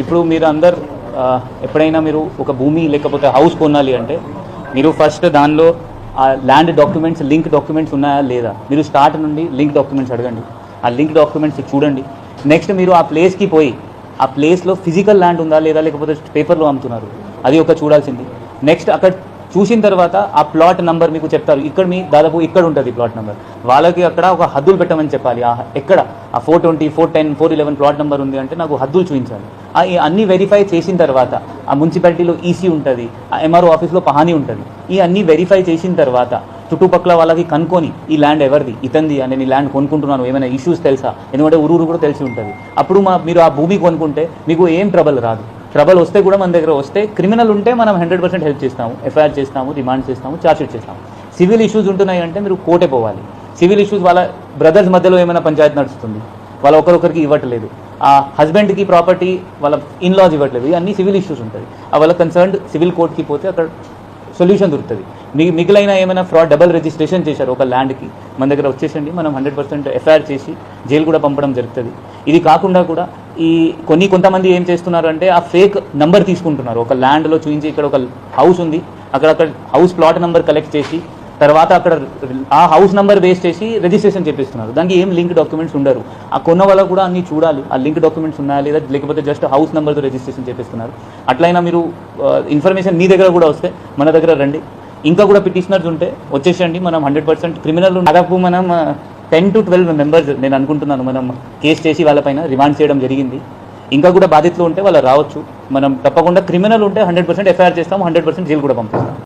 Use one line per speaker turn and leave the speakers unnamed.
ఇప్పుడు మీరు అందరు ఎప్పుడైనా మీరు ఒక భూమి లేకపోతే హౌస్ కొనాలి అంటే మీరు ఫస్ట్ దానిలో ఆ ల్యాండ్ డాక్యుమెంట్స్ లింక్ డాక్యుమెంట్స్ ఉన్నాయా లేదా? మీరు స్టార్ట్ నుండి లింక్ డాక్యుమెంట్స్ అడగండి. ఆ లింక్ డాక్యుమెంట్స్ చూడండి. నెక్స్ట్ మీరు ఆ ప్లేస్కి పోయి ఆ ప్లేస్లో ఫిజికల్ ల్యాండ్ ఉందా లేదా లేకపోతే పేపర్లో అమ్ముతున్నారు. అది ఒక చూడాల్సింది. నెక్స్ట్ అక్కడ చూసిన తర్వాత ఆ ప్లాట్ నంబర్ మీకు చెప్తారు. ఇక్కడ మీ దాదాపు ఇక్కడ ఉంటుంది ప్లాట్ నెంబర్ వాళ్ళకి అక్కడ ఒక హద్దులు పెట్టమని చెప్పాలి. ఆ ఎక్కడ? ఆ four twenty four ten four eleven plot number ఉంది అంటే నాకు హద్దులు చూపించాలి. ఆ ఈ అన్ని వెరిఫై చేసిన తర్వాత ఆ మున్సిపాలిటీలో ఈసీ ఉంటుంది ఆ ఎంఆర్ఓ ఆఫీస్లో పహానీ ఉంటుంది. ఈ అన్ని వెరిఫై చేసిన తర్వాత చుట్టుపక్కల వాళ్ళకి కనుక్కొని ఈ ల్యాండ్ ఎవరిది? ఇతంది అని నేను ఈ ల్యాండ్ కొనుక్కుంటున్నాను. ఏమైనా ఇష్యూస్ తెలుసా? ఎందుకంటే ఊరూరు కూడా తెలిసి ఉంటుంది. అప్పుడు మా మీరు ఆ భూమి కొనుక్కుంటే మీకు ఏం ట్రబుల్ రాదు. ట్రబుల్ వస్తే కూడా మన దగ్గర వస్తే క్రిమినల్ ఉంటే మనం హండ్రెడ్ పర్సెంట్ హెల్ప్ చేస్తాము ఎఫ్ఐఆర్ చేస్తాము రిమాండ్ చేస్తాము చార్జ్షీట్ చేస్తాము. సివిల్ ఇష్యూస్ ఉంటున్నాయి అంటే మీరు కోర్టే పోవాలి. సివిల్ ఇష్యూస్ వాళ్ళ బ్రదర్స్ మధ్యలో ఏమైనా పంచాయతీ నడుస్తుంది. వాళ్ళ ఒకరొకరికి ఇవ్వట్లేదు. ఆ హస్బెండ్కి ప్రాపర్టీ వాళ్ళ ఇన్లాస్ ఇవ్వట్లేదు. ఇవన్నీ సివిల్ ఇష్యూస్ ఉంటుంది ఆ వాళ్ళ కన్సర్న్డ్ సివిల్ కోర్ట్కి పోతే అక్కడ సొల్యూషన్ దొరుకుతుంది. మీ మిగిలిన ఏమైనా ఫ్రాడ్ డబల్ రిజిస్ట్రేషన్ చేశారు ఒక ల్యాండ్కి మన దగ్గర వచ్చేసండి మనం హండ్రెడ్ పర్సెంట్ ఎఫ్ఐఆర్ చేసి జైలు కూడా పంపడం జరుగుతుంది. ఇది కాకుండా కూడా ఈ కొన్ని కొంతమంది ఏం చేస్తున్నారు అంటే ఆ ఫేక్ నంబర్ తీసుకుంటున్నారు. ఒక ల్యాండ్లో చూపించి ఇక్కడ ఒక హౌస్ ఉంది. అక్కడ అక్కడ హౌస్ ప్లాట్ నెంబర్ కలెక్ట్ చేసి తర్వాత అక్కడ ఆ హౌస్ నెంబర్ బేస్ చేసి రిజిస్ట్రేషన్ చేపిస్తున్నారు. దానికి ఏం లింక్ డాక్యుమెంట్స్ ఉండరు. ఆ కొన్న వల్ల కూడా అన్ని చూడాలి. ఆ లింక్ డాక్యుమెంట్స్ ఉన్నాయా లేదా లేకపోతే జస్ట్ హౌస్ నెంబర్తో రిజిస్ట్రేషన్ చేపిస్తున్నారు. అట్లయినా మీరు ఇన్ఫర్మేషన్ మీ దగ్గర కూడా వస్తే మన దగ్గర రండి. ఇంకా కూడా పిటిషనర్స్ ఉంటే వచ్చేసండి మనం హండ్రెడ్ పర్సెంట్ క్రిమినల్ దాదాపు మనం టెన్ టు ట్వెల్వ్ మెంబర్స్ నేను అనుకుంటున్నాను మనం కేసు చేసి వాళ్ళపైన రిమాండ్ చేయడం జరిగింది. ఇంకా కూడా బాధితులు ఉంటే వాళ్ళు రావచ్చు. మనం తప్పకుండా క్రిమినల్ ఉంటే హండ్రెడ్ పర్సెంట్ ఎఫ్ఐఆర్ చేస్తాం హండ్రెడ్ పర్సెంట్ జైలు కూడా పంపిస్తాం.